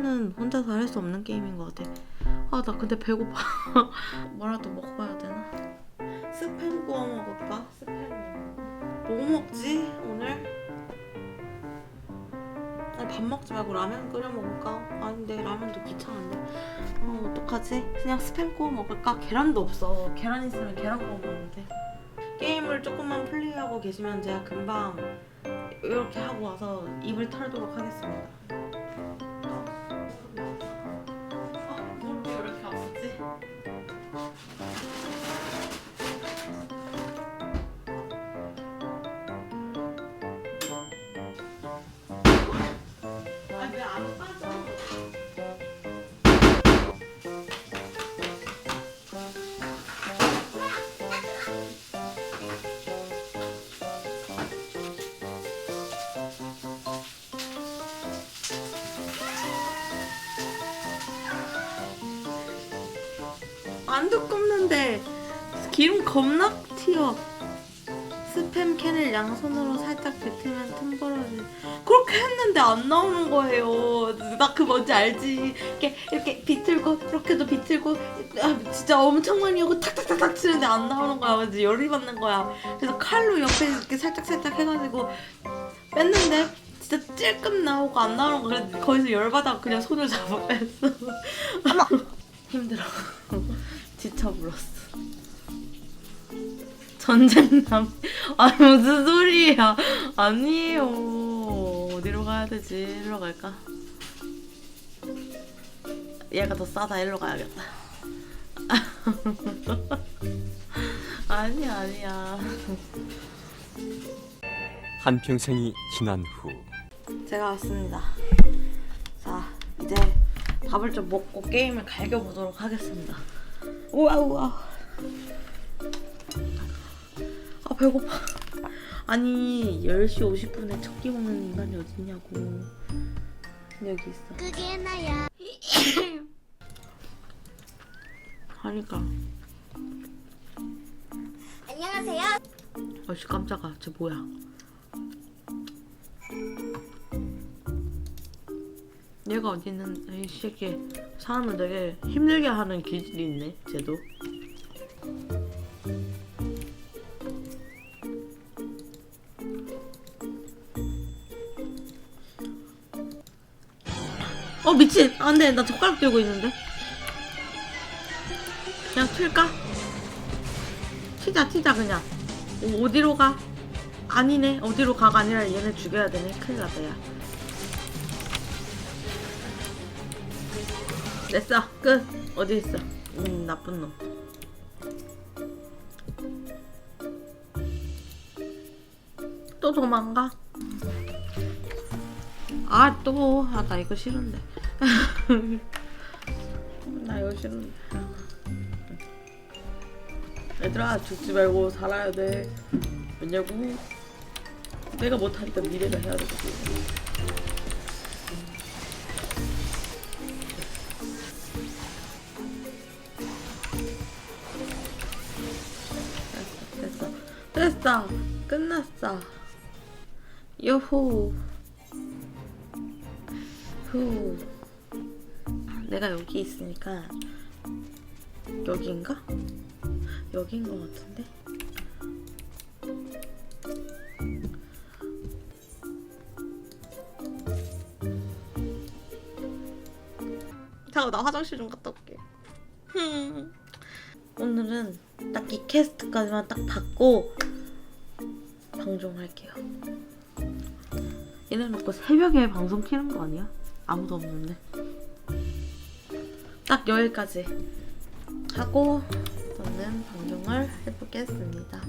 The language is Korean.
이거는 혼자서 할 수 없는 게임인 것 같아. 아 나 근데 배고파. 뭐라도 먹어야 되나? 스팸 구워 먹을까? 스팸. 뭐 먹지 오늘? 밥 먹지 말고 라면 끓여 먹을까? 아닌데 라면도 귀찮은데. 어 어떡하지? 그냥 스팸 구워 먹을까? 계란도 없어. 계란 있으면 계란 구워 먹는데. 게임을 조금만 플레이하고 계시면 제가 금방 이렇게 하고 와서 입을 털도록 하겠습니다. 안 두껍는데 기름 겁나 튀어. 스팸 캔을 양손으로 살짝 뱉으면 틈 벌어지. 그렇게 했는데 안 나오는 거예요. 나 그 뭔지 알지? 이렇게 이렇게 비틀고 이렇게도 비틀고 아, 진짜 엄청 많이 하고 탁탁탁탁 치는데 안 나오는 거야. 왠지 열이 받는 거야. 그래서 칼로 옆에 이렇게 살짝 살짝 해가지고 뺐는데 진짜 찔끔 나오고 안 나오는 거야. 그래서 거기서 열 받아 그냥 손을 잡아 뺐어. 힘들어. 지쳐 불었어. 전쟁남. 아 무슨 소리야? 아니에요. 어디로 가야 되지? 일로 갈까? 얘가 더 싸다. 일로 가야겠다. 아니야 아니야. 한평생이 지난 후 제가 왔습니다. 자 이제 밥을 좀 먹고 게임을 갈겨 보도록 하겠습니다. 우와 우와. 아 배고파. 아니 10시 50분에 첫 끼 먹는 인간이 어딨냐고. 여기 있어. 그게 나야. 하니까. 안녕하세요. 아씨 깜짝아. 쟤 뭐야? 얘가 어디 있는 이 새끼 사람을 되게 힘들게 하는 기질이 있네 쟤도. 어 미친. 안돼 나 젓가락 들고 있는데. 그냥 튈까? 튀자 튀자 그냥. 어, 어디로 가? 아니네. 어디로 가가 아니라 얘네 죽여야 되네. 큰일 났다 야 됐어. 끝. 어디 있어? 음 나쁜 놈. 또 도망가? 아 또 아 나 이거 싫은데. 나 이거 싫은데. 얘들아 죽지 말고 살아야 돼. 왜냐고? 내가 못하니까 미래가 해야 되거든 됐어 끝났어. 요호. 후. 내가 여기 있으니까 여기인가? 여기인 것 같은데? 잠깐 나 화장실 좀 갔다 올게 오늘은 딱 이 캐스트까지만 딱 받고 방송할게요. 이래놓고 새벽에 방송 키는 거 아니야? 아무도 없는데. 딱 여기까지 하고 저는 방송을 해보겠습니다.